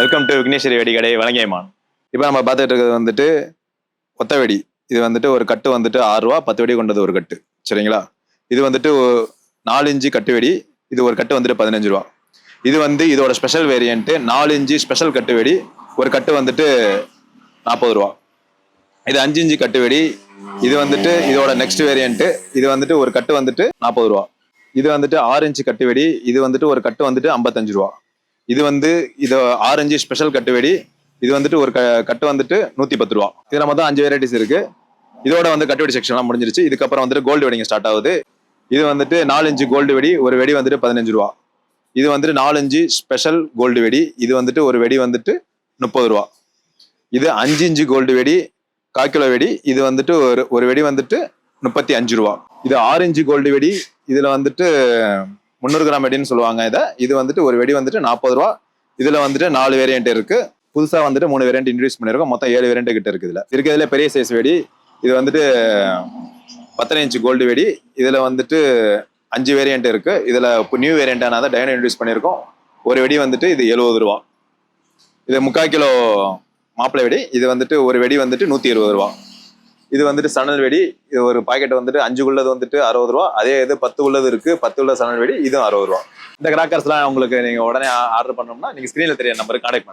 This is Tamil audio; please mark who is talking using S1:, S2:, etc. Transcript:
S1: வெல்கம் டு விக்னேஸ்வரி வெடி கடை வழங்கியமான் இப்போ நம்ம பார்த்துட்டு இருக்கிறது வந்துட்டு ஒத்த வெடி இது வந்துட்டு ஒரு கட்டு வந்துட்டு ஆறு ரூபா பத்து வெடி கொண்டது ஒரு கட்டு. சரிங்களா? இது வந்துட்டு நாலு இன்ச்சு கட்டு வெடி இது ஒரு கட்டு வந்துட்டு பதினஞ்சு ரூபா. இது வந்து இதோட ஸ்பெஷல் வேரியன்ட்டு நாலு இன்ச்சு ஸ்பெஷல் கட்டு வெடி ஒரு கட்டு வந்துட்டு நாற்பது ரூபா. இது அஞ்சு இன்ச்சு கட்டு வெடி இது வந்துட்டு இதோட நெக்ஸ்ட் வேரியன்ட்டு இது வந்துட்டு ஒரு கட்டு வந்துட்டு நாற்பது ரூபா. இது வந்துட்டு ஆறு இன்ச்சு கட்டு வெடி இது வந்துட்டு ஒரு கட்டு வந்துட்டு ஐம்பத்தஞ்சு ரூபா. இது வந்து இது ஆரஞ்சு ஸ்பெஷல் கட்டு வெடி. இது வந்துட்டு ஒரு க- கட்டு வந்துட்டு நூத்தி பத்து ரூபா. இதுல மொத்தம் அஞ்சு வெரைட்டிஸ் இருக்கு. இதோட வந்து கட்டு வெடி செக்ஷன்லாம் முடிஞ்சிருச்சு. இதுக்கப்புறம் வந்துட்டு கோல்டு வெடிங்க ஸ்டார்ட் ஆகுது. இது வந்துட்டு நாலு கோல்டு வெடி ஒரு வெடி வந்துட்டு பதினஞ்சு ரூபா. இது வந்துட்டு நாலு ஸ்பெஷல் கோல்டு வெடி. இது வந்துட்டு ஒரு வெடி வந்துட்டு முப்பது ரூபா. இது அஞ்சு இஞ்சு கோல்டு வெடி கால்கிலோ வெடி. இது வந்துட்டு ஒரு ஒரு வெடி வந்துட்டு முப்பத்தி அஞ்சு ரூபா. இது ஆறு கோல்டு வெடி. இதுல வந்துட்டு முந்நூறு கிராம் வெடின்னு சொல்லுவாங்க இதை. இது வந்துட்டு ஒரு வெடி வந்துட்டு நாற்பது ரூபா. இதுல வந்துட்டு நாலு வேரியன்ட் இருக்கு. புதுசா வந்துட்டு மூணு வேரியன்ட் இன்ட்ரடியூஸ் பண்ணிருக்கோம் மொத்தம் ஏழு வேரியன்ட் கிட்ட இருக்கு இதுல. இருக்கிறதுல பெரிய சைஸ் வெடி. இது வந்துட்டு பத்தனை இன்ச்சு கோல்டு வெடி. இதுல வந்துட்டு அஞ்சு வேரியன்ட் இருக்கு. இதுல இப்போ நியூ வேரியண்டான தான் டைனோ இன்ட்ரடியூஸ் பண்ணியிருக்கோம். ஒரு வெடி வந்துட்டு இது எழுபது ரூபா. இது முக்கால் கிலோ மாப்பிளை வெடி. இது வந்துட்டு ஒரு வெடி வந்துட்டு நூத்தி இருபது ரூபா. இது வந்துட்டு சணல் வெடி இது ஒரு பாக்கெட் வந்துட்டு அஞ்சு உள்ளது வந்துட்டு அறுபது ரூபா அதே இது பத்து உள்ளது இருக்கு பத்து உள்ள சணல் வெடி இதுவும் அறுபது ரூபா. இந்த கிராக்கர்ஸ்லாம் உங்களுக்கு நீங்க உடனே ஆர்டர் பண்ணோம்னா நீங்க ஸ்கிரீன்ல தெரிய நம்பருக்கு கான்டாக்ட்